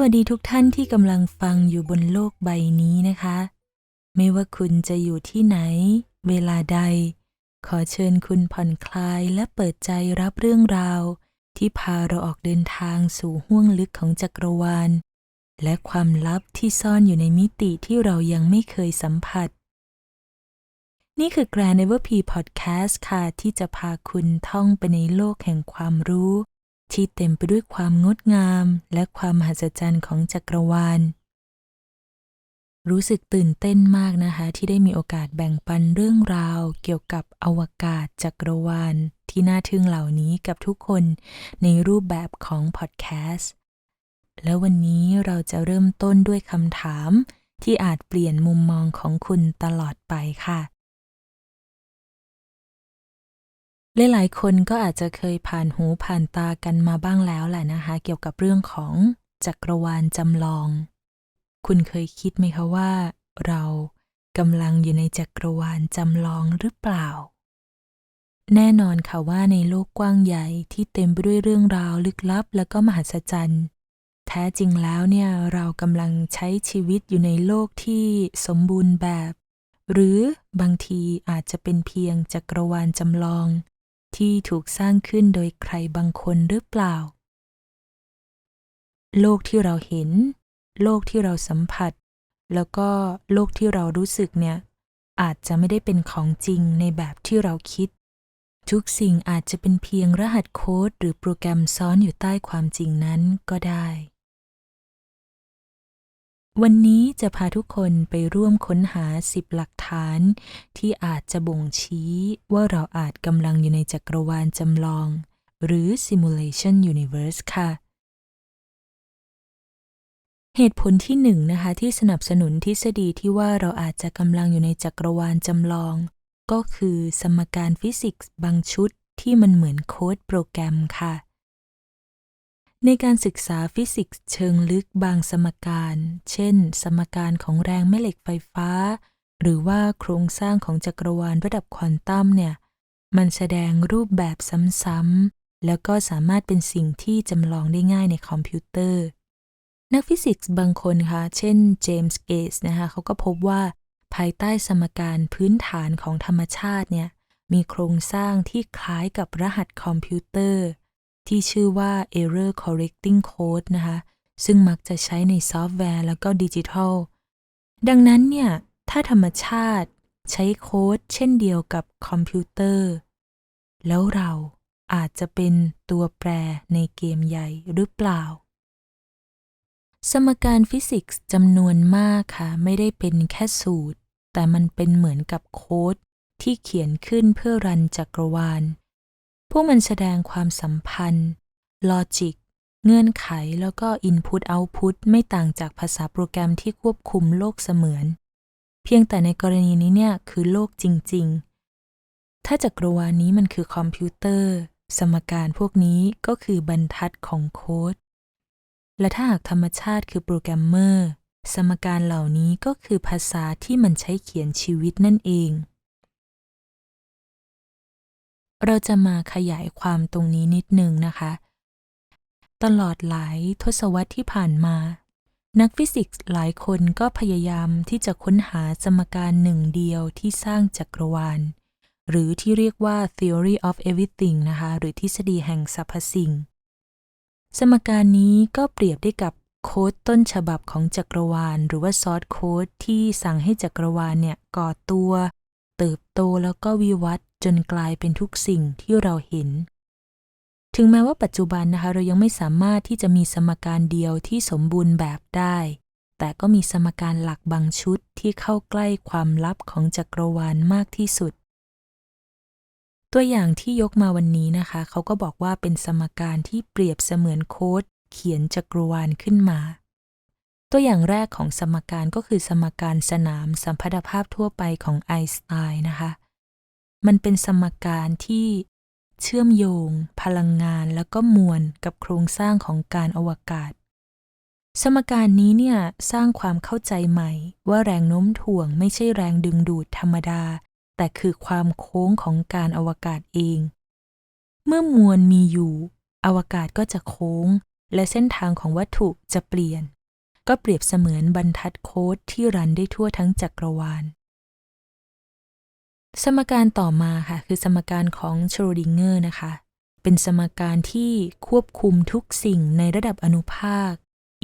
วัสดีทุกท่านที่กำลังฟังอยู่บนโลกใบนี้นะคะ ไม่ว่าคุณจะอยู่ที่ไหน เวลาใด ขอเชิญคุณผ่อนคลายและเปิดใจรับเรื่องราว ที่พาเราออกเดินทางสู่ห้วงลึกของจักรวาล และความลับที่ซ่อนอยู่ในมิติที่เรายังไม่เคยสัมผัส นี่คือ Grand Ever P Podcast ค่ะที่จะพาคุณท่องไปในโลกแห่งความรู้ ที่เต็มไปด้วยความงดงามและความมหัศจรรย์ของจักรวาล รู้สึกตื่นเต้นมากนะคะ ที่ได้มีโอกาสแบ่งปันเรื่องราว เกี่ยวกับอวกาศจักรวาล ที่น่าทึ่งเหล่านี้กับทุกคนในรูปแบบของพอดแคสต์ แล้ววันนี้เราจะเริ่มต้นด้วยคำถามที่อาจเปลี่ยนมุมมองของคุณตลอดไปค่ะ หลายๆคนก็อาจจะเคยผ่านหูผ่านตากันมาบ้างแล้วแหละนะคะ เกี่ยวกับเรื่องของจักรวาลจำลอง คุณเคยคิดไหมคะว่า เรากำลังอยู่ในจักรวาลจำลองหรือเปล่า แน่นอนค่ะว่าในโลกกว้างใหญ่ที่เต็มไปด้วยเรื่องราวลึกลับ และก็มหัศจรรย์ แท้จริงแล้วเนี่ยเรากำลังใช้ชีวิตอยู่ในโลกที่สมบูรณ์แบบ หรือบางทีอาจจะเป็นเพียงจักรวาลจำลอง ที่ถูกสร้างขึ้นโดยใครบางคนหรือเปล่า โลกที่เราเห็น โลกที่เราสัมผัส แล้วก็โลกที่เรารู้สึกเนี่ย อาจจะไม่ได้เป็นของจริงในแบบที่เราคิด ทุกสิ่งอาจจะเป็นเพียงรหัสโค้ดหรือโปรแกรมซ้อนอยู่ใต้ความจริงนั้นก็ได้ วันนี้จะพาทุกคนไปร่วมค้นหา10หลักฐาน ที่อาจจะบ่งชี้ว่าเราอาจกำลังอยู่ในจักรวาลจำลอง หรือ Simulation Universe ค่ะ เหตุผลที่หนึ่งนะคะที่สนับสนุนทฤษฎีที่ว่าเราอาจจะกำลังอยู่ในจักรวาลจำลอง ก็คือสมการฟิสิกส์บางชุดที่มันเหมือนโค้ดโปรแกรมค่ะ ในการศึกษาฟิสิกส์เชิงลึกบางสมการ เช่น สมการของแรงแม่เหล็กไฟฟ้า หรือว่าโครงสร้างของจักรวาลระดับควอนตัมเนี่ย มันแสดงรูปแบบซ้ำๆ แล้วก็สามารถเป็นสิ่งที่จำลองได้ง่ายในคอมพิวเตอร์ นักฟิสิกส์บางคนค่ะเช่นเจมส์เกตส์นะคะเขาก็พบว่า ภายใต้สมการพื้นฐานของธรรมชาติเนี่ย มีโครงสร้างที่คล้ายกับรหัสคอมพิวเตอร์ ที่ชื่อว่า error correcting code นะคะ ซึ่งมักจะใช้ในซอฟต์แวร์แล้วก็ดิจิทัล ดังนั้นเนี่ย ถ้าธรรมชาติใช้โค้ดเช่นเดียวกับคอมพิวเตอร์ แล้วเราอาจจะเป็นตัวแปรในเกมใหญ่หรือเปล่า สมการฟิสิกส์จำนวนมากค่ะ ไม่ได้เป็นแค่สูตร แต่มันเป็นเหมือนกับโค้ดที่เขียนขึ้นเพื่อรันจักรวาล พวกมันแสดงความสัมพันธ์ลอจิกเงื่อนไขแล้วก็ Input Output ไม่ต่างจากภาษาโปรแกรมที่ควบคุมโลกเสมือน เพียงแต่ในกรณีนี้เนี่ยคือโลกจริง ๆ ถ้าจักรวาลนี้มันคือคอมพิวเตอร์ สมการพวกนี้ก็คือบรรทัดของโค้ด และถ้าหากธรรมชาติคือโปรแกรมเมอร์ สมการเหล่านี้ก็คือภาษาที่มันใช้เขียนชีวิตนั่นเอง เราจะมาขยายความตรงนี้นิดนึงนะคะ ตลอดหลายทศวรรษที่ผ่านมา นักฟิสิกส์หลายคนก็พยายามที่จะค้นหาสมการหนึ่งเดียวที่สร้างจักรวาล หรือที่เรียกว่า theory of everything นะคะ หรือทฤษฎีแห่งสรรพสิ่ง สมการนี้ก็เปรียบได้กับโค้ดต้นฉบับของจักรวาล หรือว่าซอสโค้ดที่สั่งให้จักรวาลเนี่ยก่อตัว เติบโตแล้วก็วิวัฒน์จนกลายเป็นทุกสิ่งที่เราเห็น ถึงแม้ว่าปัจจุบันนะคะเรายังไม่สามารถที่จะมีสมการเดียวที่สมบูรณ์แบบได้ แต่ก็มีสมการหลักบางชุดที่เข้าใกล้ความลับของจักรวาลมากที่สุด ตัวอย่างที่ยกมาวันนี้นะคะ เขาก็บอกว่าเป็นสมการที่เปรียบเสมือนโค้ดเขียนจักรวาลขึ้นมา ตัวอย่างแรกของสมการก็คือสมการสนามสัมพัทธภาพทั่วไปของไอน์สไตน์นะคะ มันเป็นสมการที่เชื่อมโยง พลังงานแล้วก็มวลกับโครงสร้างของการอวกาศ สมการนี้เนี่ยสร้างความเข้าใจใหม่ ว่าแรงโน้มถ่วงไม่ใช่แรงดึงดูดธรรมดา แต่คือความโค้งของการอวกาศเอง เมื่อมวลมีอยู่ อวกาศก็จะโค้ง และเส้นทางของวัตถุจะเปลี่ยน ก็เปรียบเสมือนบรรทัดโค้ดที่รันได้ทั่วทั้งจักรวาล สมการต่อมาค่ะ คือสมการของชโรดิงเกอร์นะคะ เป็นสมการที่ควบคุมทุกสิ่งในระดับอนุภาค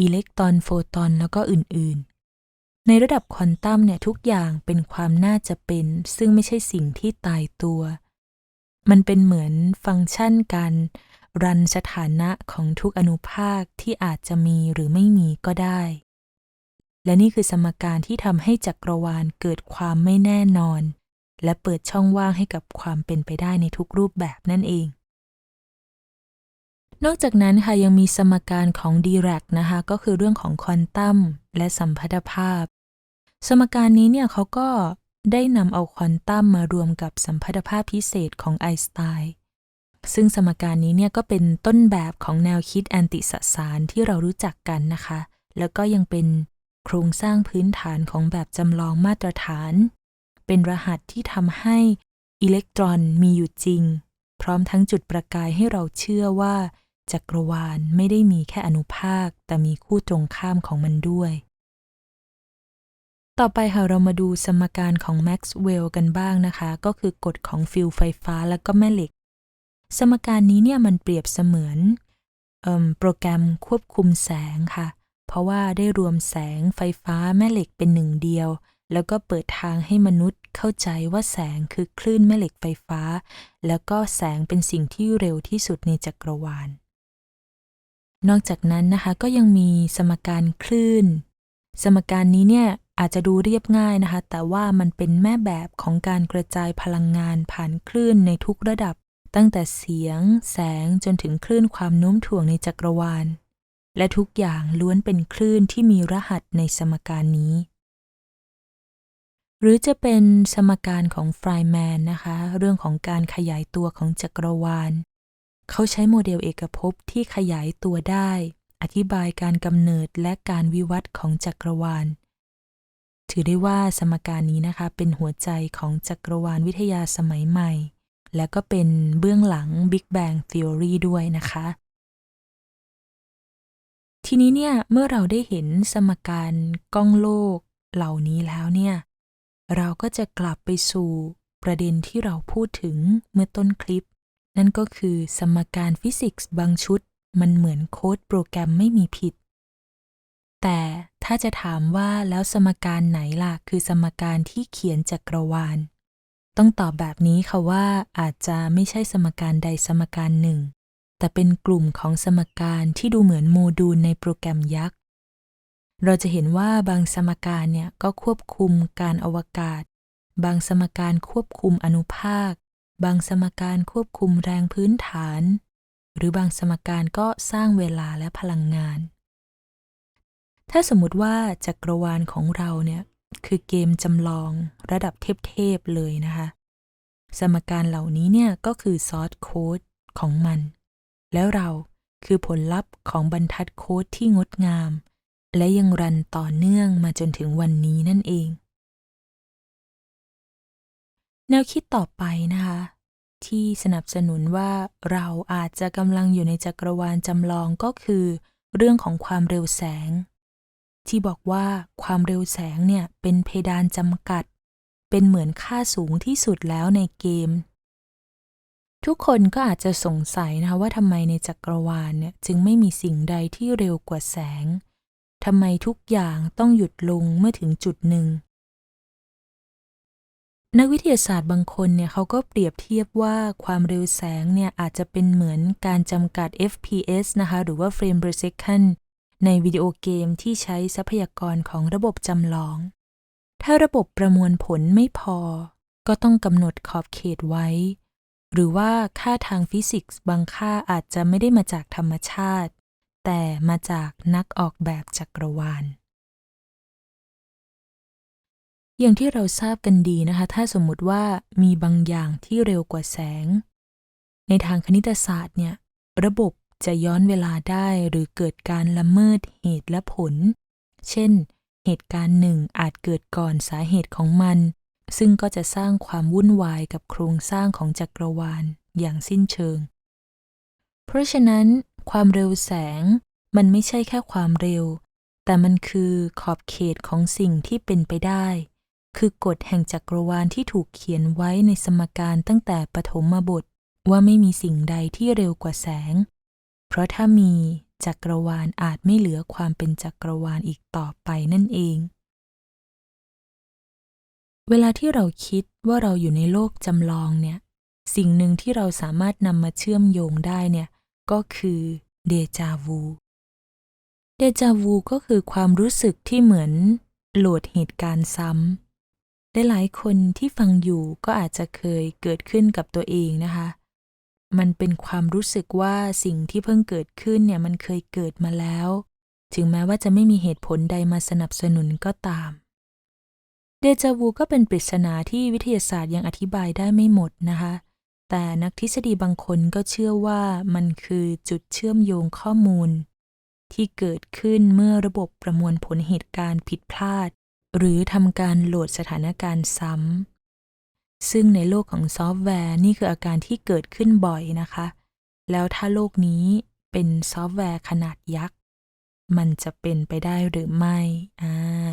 อิเล็กตรอนโฟตอนแล้วก็อื่นๆ ในระดับควอนตัมเนี่ยทุกอย่างเป็นความน่าจะเป็น ซึ่งไม่ใช่สิ่งที่ตายตัว มันเป็นเหมือนฟังก์ชันการ รันสถานะของทุกอนุภาคที่อาจจะมีหรือไม่มีก็ได้ และนี่คือสมการที่ทำให้จักรวาลเกิดความไม่แน่นอน และเปิดช่องว่างให้กับความเป็นไปได้ในทุกรูปแบบนั่นเอง นอกจากนั้นค่ะยังมีสมการของดีแรกนะคะ ก็คือเรื่องของควอนตัมและสัมพัทธภาพ สมการนี้เนี่ยเขาก็ได้นำเอาควอนตัมมารวมกับสัมพัทธภาพพิเศษของไอน์สไตน์ ซึ่งสมการนี้เนี่ยก็เป็นต้นแบบของแนวคิดแอนติสสารที่เรารู้จักกันนะคะ แล้วก็ยังเป็นโครงสร้างพื้นฐานของแบบจำลองมาตรฐาน เป็นรหัสที่ทำให้อิเล็กตรอนมีอยู่จริง พร้อมทั้งจุดประกายให้เราเชื่อว่า จักรวาลไม่ได้มีแค่อนุภาค แต่มีคู่ตรงข้ามของมันด้วย ต่อไปค่ะเรามาดูสมการของแม็กซ์เวลล์กันบ้างนะคะ ก็คือกฎของฟิลด์ไฟฟ้าและก็แม่เหล็ก สมการนี้เนี่ยมันเปรียบเสมือนอโปรแกรมควบคุมแสงค่ะ เพราะว่าได้รวมแสงไฟฟ้าแม่เหล็กเป็นหนึ่งเดียว แล้วก็เปิดทางให้มนุษย์เข้าใจว่าแสงคือคลื่นแม่เหล็กไฟฟ้า แล้วก็แสงเป็นสิ่งที่เร็วที่สุดในจักรวาล นอกจากนั้นนะคะก็ยังมีสมการคลื่น สมการนี้เนี่ยอาจจะดูเรียบง่ายนะคะ แต่ว่ามันเป็นแม่แบบของการกระจายพลังงานผ่านคลื่นในทุกระดับ ตั้งแต่เสียง แสงจนถึงคลื่นความโน้มถ่วงในจักรวาล และทุกอย่างล้วนเป็นคลื่นที่มีรหัสในสมการนี้ หรือจะเป็นสมการของไฟแมนนะคะ เรื่องของการขยายตัวของจักรวาล เขาใช้โมเดลเอกภพที่ขยายตัวได้ อธิบายการกำเนิดและการวิวัฒน์ของจักรวาล ถือได้ว่าสมการนี้นะคะ เป็นหัวใจของจักรวาลวิทยาสมัยใหม่ และก็เป็นเบื้องหลัง Big Bang Theory ด้วยนะคะ ทีนี้เนี่ย เมื่อเราได้เห็นสมการก้องโลกเหล่านี้แล้วเนี่ย เราก็จะกลับไปสู่ประเด็นที่เราพูดถึงเมื่อต้นคลิป นั่นก็คือสมการฟิสิกส์บางชุด มันเหมือนโค้ดโปรแกรมไม่มีผิด แต่ถ้าจะถามว่าแล้วสมการไหนล่ะ คือสมการที่เขียนจักรวาล ต้องตอบแบบนี้ค่ะว่าอาจจะไม่ใช่สมการใดสมการหนึ่ง แต่เป็นกลุ่มของสมการที่ดูเหมือนโมดูลในโปรแกรมยักษ์ เราจะเห็นว่าบางสมการเนี่ยก็ควบคุมการอวกาศ บางสมการควบคุมอนุภาค บางสมการควบคุมแรงพื้นฐาน หรือบางสมการก็สร้างเวลาและพลังงาน ถ้าสมมติว่าจักรวาลของเราเนี่ย คือเกมจำลองระดับเทพๆเลยนะคะ สมการเหล่านี้เนี่ยก็คือซอสโค้ดของมัน แล้วเราคือผลลัพธ์ของบรรทัดโค้ดที่งดงาม และยังรันต่อเนื่องมาจนถึงวันนี้นั่นเอง แนวคิดต่อไปนะคะ ที่สนับสนุนว่าเราอาจจะกำลังอยู่ในจักรวาลจำลองก็คือ เรื่องของความเร็วแสง ที่บอกว่าความเร็วแสงเนี่ยเป็นเพดานจำกัด เป็นเหมือนค่าสูงที่สุดแล้วในเกม ทุกคนก็อาจจะสงสัยนะคะว่าทำไมในจักรวาลเนี่ยจึงไม่มีสิ่งใดที่เร็วกว่าแสงทำไมทุกอย่างต้องหยุดลงเมื่อถึงจุดหนึ่ง นักวิทยาศาสตร์บางคนเนี่ยเขาก็เปรียบเทียบว่าความเร็วแสงเนี่ยอาจจะเป็นเหมือนการจำกัด FPS นะคะ หรือว่า frame per second ในวิดีโอเกมที่ใช้ทรัพยากรของระบบจำลอง ถ้าระบบประมวลผลไม่พอ ก็ต้องกำหนดขอบเขตไว้ หรือว่าค่าทางฟิสิกส์บางค่าอาจจะไม่ได้มาจากธรรมชาติ แต่มาจากนักออกแบบจักรวาล อย่างที่เราทราบกันดีนะคะ ถ้าสมมุติว่ามีบางอย่างที่เร็วกว่าแสง ในทางคณิตศาสตร์เนี่ย ระบบ จะย้อนเวลาได้หรือเกิดการละเมิดเหตุและผล เช่น เหตุการณ์หนึ่งอาจเกิดก่อนสาเหตุของมัน ซึ่งก็จะสร้างความวุ่นวายกับโครงสร้างของจักรวาลอย่างสิ้นเชิง เพราะฉะนั้น ความเร็วแสง มันไม่ใช่แค่ความเร็ว แต่มันคือขอบเขตของสิ่งที่เป็นไปได้ คือกฎแห่งจักรวาลที่ถูกเขียนไว้ในสมการตั้งแต่ปฐมบทว่าไม่มีสิ่งใดที่เร็วกว่าแสง เพราะถ้ามีจักรวาลอาจไม่เหลือความเป็นจักรวาลอีกต่อไปนั่นเอง เวลาที่เราคิดว่าเราอยู่ในโลกจำลองเนี่ย สิ่งหนึ่งที่เราสามารถนำมาเชื่อมโยงได้เนี่ย ก็คือเดจาวูเดจาวูก็คือความรู้สึกที่เหมือนโหลดเหตุการณ์ซ้ำได้หลายคนที่ฟังอยู่ก็อาจจะเคยเกิดขึ้นกับตัวเองนะคะ มันเป็นความรู้สึกว่าสิ่งที่เพิ่งเกิดขึ้นเนี่ยมันเคยเกิดมาแล้ว ถึงแม้ว่าจะไม่มีเหตุผลใดมาสนับสนุนก็ตาม เดจาวูก็เป็นปริศนาที่วิทยาศาสตร์ยังอธิบายได้ไม่หมดนะคะ แต่นักทฤษฎีบางคนก็เชื่อว่ามันคือจุดเชื่อมโยงข้อมูล ที่เกิดขึ้นเมื่อระบบประมวลผลเหตุการณ์ผิดพลาด หรือทำการโหลดสถานการณ์ซ้ำ ซึ่งในโลกของซอฟต์แวร์นี่คืออาการที่เกิดขึ้นบ่อยนะคะ แล้วถ้าโลกนี้เป็นซอฟต์แวร์ขนาดยักษ์ มันจะเป็นไปได้หรือไม่ อ่า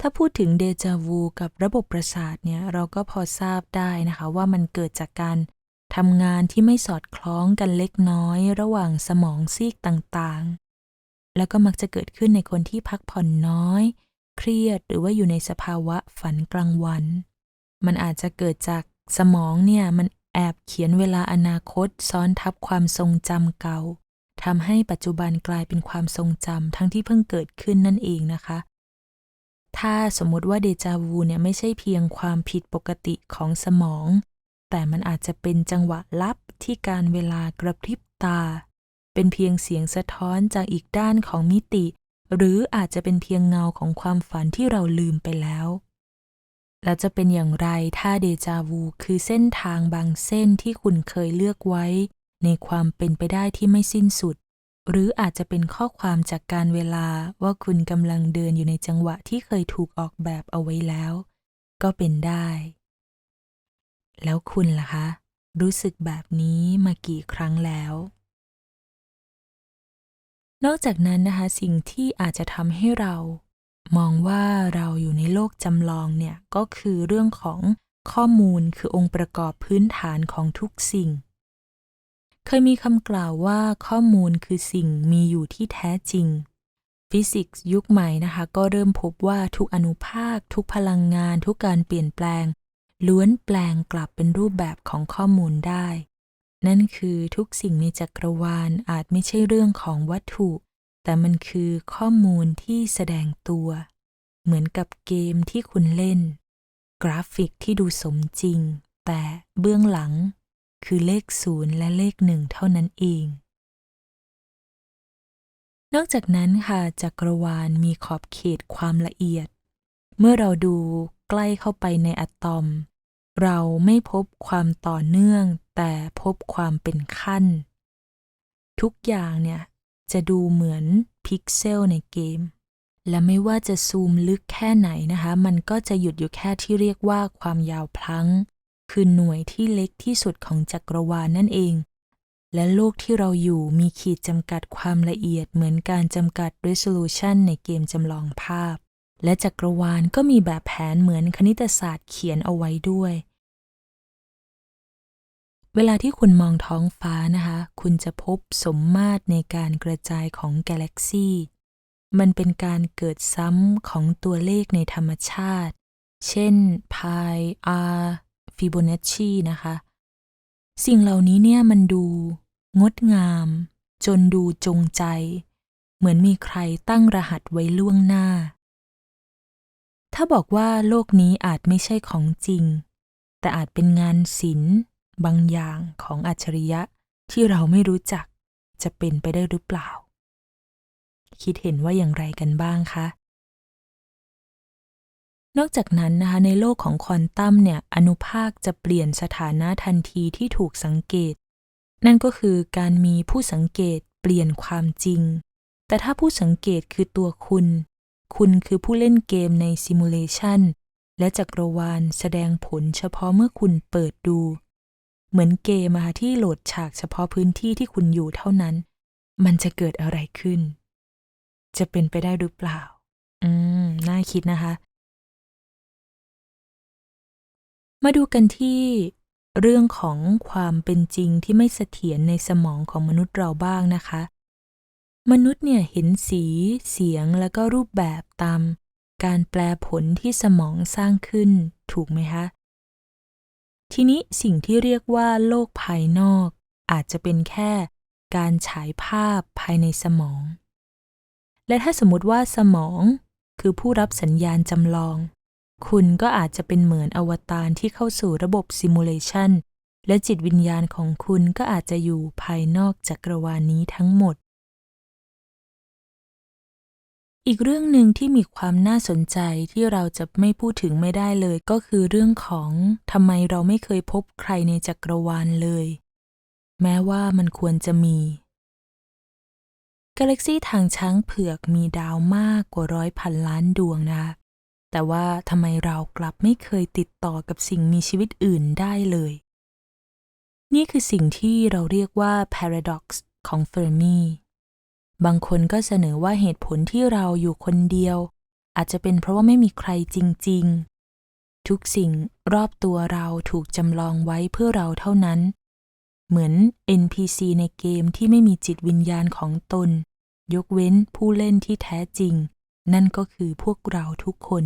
ถ้าพูดถึงเดจาวูกับระบบประสาทเนี่ย เราก็พอทราบได้นะคะว่ามันเกิดจากการทำงานที่ไม่สอดคล้องกันเล็กน้อยระหว่างสมองซีกต่างๆ แล้วก็มักจะเกิดขึ้นในคนที่พักผ่อนน้อย เครียดหรือว่าอยู่ในสภาวะฝันกลางวัน มันอาจจะเกิดจากสมองเนี่ยมันแอบเขียนเวลาอนาคตซ้อนทับความทรงจำเก่าทำให้ปัจจุบันกลายเป็นความทรงจำทั้งที่เพิ่งเกิดขึ้นนั่นเองนะคะ ถ้าสมมติว่าเดจาวูเนี่ยไม่ใช่เพียงความผิดปกติของสมอง แต่มันอาจจะเป็นจังหวะลับที่การเวลากระพริบตา เป็นเพียงเสียงสะท้อนจากอีกด้านของมิติ หรืออาจจะเป็นเพียงเงาของความฝันที่เราลืมไปแล้ว แล้วจะเป็นอย่างไรถ้าเดจาวูคือเส้นทางบางเส้นที่คุณเคยเลือกไว้ ในความเป็นไปได้ที่ไม่สิ้นสุด หรืออาจจะเป็นข้อความจากการเวลาว่าคุณกำลังเดินอยู่ในจังหวะที่เคยถูกออกแบบเอาไว้แล้ว ก็เป็นได้ แล้วคุณล่ะคะ รู้สึกแบบนี้มากี่ครั้งแล้ว นอกจากนั้นนะคะสิ่งที่อาจจะทำให้เรา มองว่าเราอยู่ในโลกจำลองเนี่ยก็คือเรื่องของข้อมูลคือองค์ประกอบพื้นฐานของทุกสิ่ง เคยมีคำกล่าวว่าข้อมูลคือสิ่งมีอยู่ที่แท้จริง ฟิสิกส์ยุคใหม่นะคะ ก็เริ่มพบว่าทุกอนุภาค ทุกพลังงาน ทุกการเปลี่ยนแปลง ล้วนแปลงกลับเป็นรูปแบบของข้อมูลได้ นั่นคือทุกสิ่งในจักรวาลอาจไม่ใช่เรื่องของวัตถุ แต่มันคือข้อมูลที่แสดงตัว เหมือนกับเกมที่คุณเล่น กราฟิกที่ดูสมจริง แต่เบื้องหลังคือเลขศูนย์และเลขหนึ่งเท่านั้นเอง นอกจากนั้นค่ะจักรวาลมีขอบเขตความละเอียด เมื่อเราดูใกล้เข้าไปในอะตอม เราไม่พบความต่อเนื่อง แต่พบความเป็นขั้น ทุกอย่างเนี่ย จะดูเหมือนพิกเซลในเกม และไม่ว่าจะซูมลึกแค่ไหนนะคะ มันก็จะหยุดอยู่แค่ที่เรียกว่าความยาวพลัง้ง คือหน่วยที่เล็กที่สุดของจักรวาลนั่นเอง และโลกที่เราอยู่มีขีดจำกัดความละเอียดเหมือนการจำกัด resolution ในเกมจำลองภาพ และจักรวาลก็มีแบบแผนเหมือนคณิตศาสตร์เขียนเอาไว้ด้วย เวลาที่คุณมองท้องฟ้านะคะ คุณจะพบสมมาตรในการกระจายของกาแล็กซีมันเป็นการเกิดซ้ำของตัวเลขในธรรมชาติ เช่น pi r Fibonacci นะคะ สิ่งเหล่านี้เนี่ยมันดูงดงาม จนดูจงใจ เหมือนมีใครตั้งรหัสไว้ล่วงหน้า ถ้าบอกว่าโลกนี้อาจไม่ใช่ของจริง แต่อาจเป็นงานศิลป์ บางอย่างของอัจฉริยะที่เราไม่รู้จักจะเป็นไปได้หรือเปล่า คิดเห็นว่าอย่างไรกันบ้างคะ นอกจากนั้นนะคะในโลกของควอนตัมเนี่ยอนุภาคจะเปลี่ยนสถานะทันทีที่ถูกสังเกต นั่นก็คือการมีผู้สังเกตเปลี่ยนความจริง แต่ถ้าผู้สังเกตคือตัวคุณ คุณคือผู้เล่นเกมในซิมูเลชันและจักรวาลแสดงผลเฉพาะเมื่อคุณเปิดดู เหมือนเกมอะที่โหลดฉากเฉพาะพื้นที่ที่คุณอยู่เท่านั้น มันจะเกิดอะไรขึ้น จะเป็นไปได้หรือเปล่า อืม น่าคิดนะคะ มาดูกันที่เรื่องของความเป็นจริงที่ไม่เสถียรในสมองของมนุษย์เราบ้างนะคะ มนุษย์เนี่ยเห็นสี เสียงแล้วก็รูปแบบตาม การแปลผลที่สมองสร้างขึ้น ถูกไหมคะ ทีนี้สิ่งที่เรียกว่าโลกภายนอก อาจจะเป็นแค่การฉายภาพภายในสมอง และถ้าสมมติว่าสมองคือผู้รับสัญญาณจำลอง คุณก็อาจจะเป็นเหมือนอวตารที่เข้าสู่ระบบซิมูเลชันและจิตวิญญาณของคุณก็อาจจะอยู่ภายนอกจักรวาลนนี้ทั้งหมด อีกเรื่องหนึ่งที่มีความน่าสนใจที่เราจะไม่พูดถึงไม่ได้เลยก็คือเรื่องของทำไมเราไม่เคยพบใครในจักรวาลเลย แม้ว่ามันควรจะมีกาแล็กซี่ทางช้างเผือกมีดาวมากกว่าร้อยพันล้านดวงนะคะแต่ว่าทำไมเรากลับไม่เคยติดต่อกับสิ่งมีชีวิตอื่นได้เลย นี่คือสิ่งที่เราเรียกว่า paradox ของเฟอร์มี บางคนก็เสนอว่าเหตุผลที่เราอยู่คนเดียว อาจจะเป็นเพราะว่าไม่มีใครจริง ๆ ทุกสิ่งรอบตัวเราถูกจำลองไว้เพื่อเราเท่านั้น เหมือน NPC ในเกมที่ไม่มีจิตวิญญาณของตน ยกเว้นผู้เล่นที่แท้จริง นั่นก็คือพวกเราทุกคน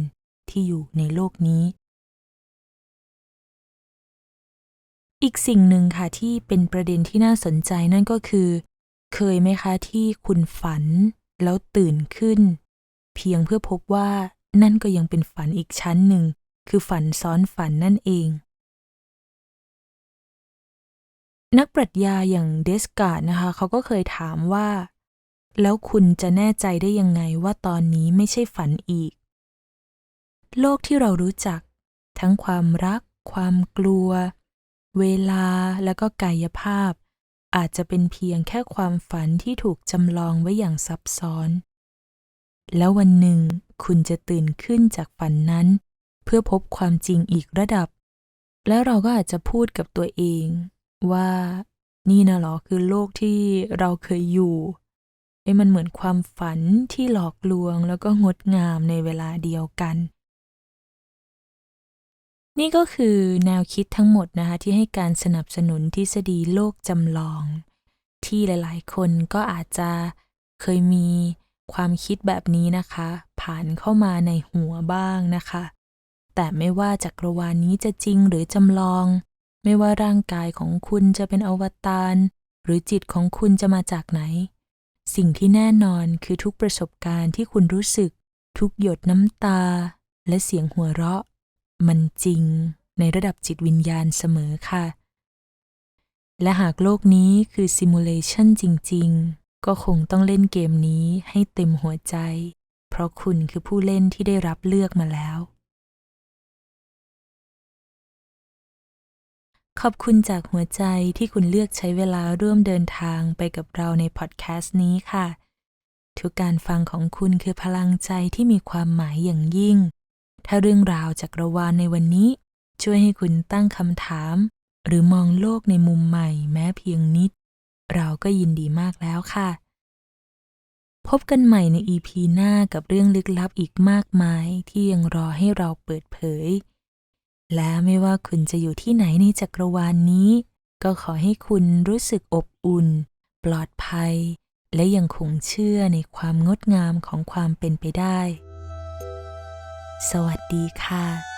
ที่อยู่ในโลกนี้ อีกสิ่งหนึ่งค่ะที่เป็นประเด็นที่น่าสนใจนั่นก็คือ เคยไหมคะที่คุณฝันแล้วตื่นขึ้น เพียงเพื่อพบว่านั่นก็ยังเป็นฝันอีกชั้นหนึ่ง คือฝันซ้อนฝันนั่นเอง นักปรัชญาอย่างเดสการ์ดนะคะ เขาก็เคยถามว่า แล้วคุณจะแน่ใจได้ยังไงว่าตอนนี้ไม่ใช่ฝันอีก โลกที่เรารู้จัก ทั้งความรัก ความกลัว เวลาและก็กายภาพ อาจจะเป็นเพียงแค่ความฝันที่ถูกจำลองไว้อย่างซับซ้อน แล้ววันหนึ่งคุณจะตื่นขึ้นจากฝันนั้น เพื่อพบความจริงอีกระดับ แล้วเราก็อาจจะพูดกับตัวเองว่านี่นะหรอคือโลกที่เราเคยอยู่ไอ้มันเหมือนความฝันที่หลอกลวงแล้วก็งดงามในเวลาเดียวกัน นี่ก็คือแนวคิดทั้งหมดนะคะที่ให้การสนับสนุนทฤษฎีโลกจำลอง ที่หลายๆ คนก็อาจจะเคยมีความคิดแบบนี้นะคะ ผ่านเข้ามาในหัวบ้างนะคะ แต่ไม่ว่าจักรวาลนนี้จะจริงหรือจำลอง ไม่ว่าร่างกายของคุณจะเป็นอวตารหรือจิตของคุณจะมาจากไหน สิ่งที่แน่นอนคือทุกประสบการณ์ที่คุณรู้สึก ทุกหยดน้ำตา และเสียงหัวเราะ มันจริงในระดับจิตวิญญาณเสมอค่ะ และหากโลกนี้คือซิมูเลชันจริง ๆ ก็คงต้องเล่นเกมนี้ให้เต็มหัวใจ เพราะคุณคือผู้เล่นที่ได้รับเลือกมาแล้ว ขอบคุณจากหัวใจที่คุณเลือกใช้เวลาร่วมเดินทางไปกับเราในพอดแคสต์นี้ค่ะ ทุกการฟังของคุณคือพลังใจที่มีความหมายอย่างยิ่ง ถ้าเรื่องราวจากรวาลในวันนี้ ช่วยให้คุณตั้งคำถาม หรือมองโลกในมุมใหม่แม้เพียงนิด เราก็ยินดีมากแล้วค่ะ พบกันใหม่ใน EP หน้ากับเรื่องลึกลับอีกมากมายที่ยังรอให้เราเปิดเผย และไม่ว่าคุณจะอยู่ที่ไหนในจักรวาลนนี้ ก็ขอให้คุณรู้สึกอบอุ่น ปลอดภัย และยังคงเชื่อในความงดงามของความเป็นไปได้ สวัสดีค่ะ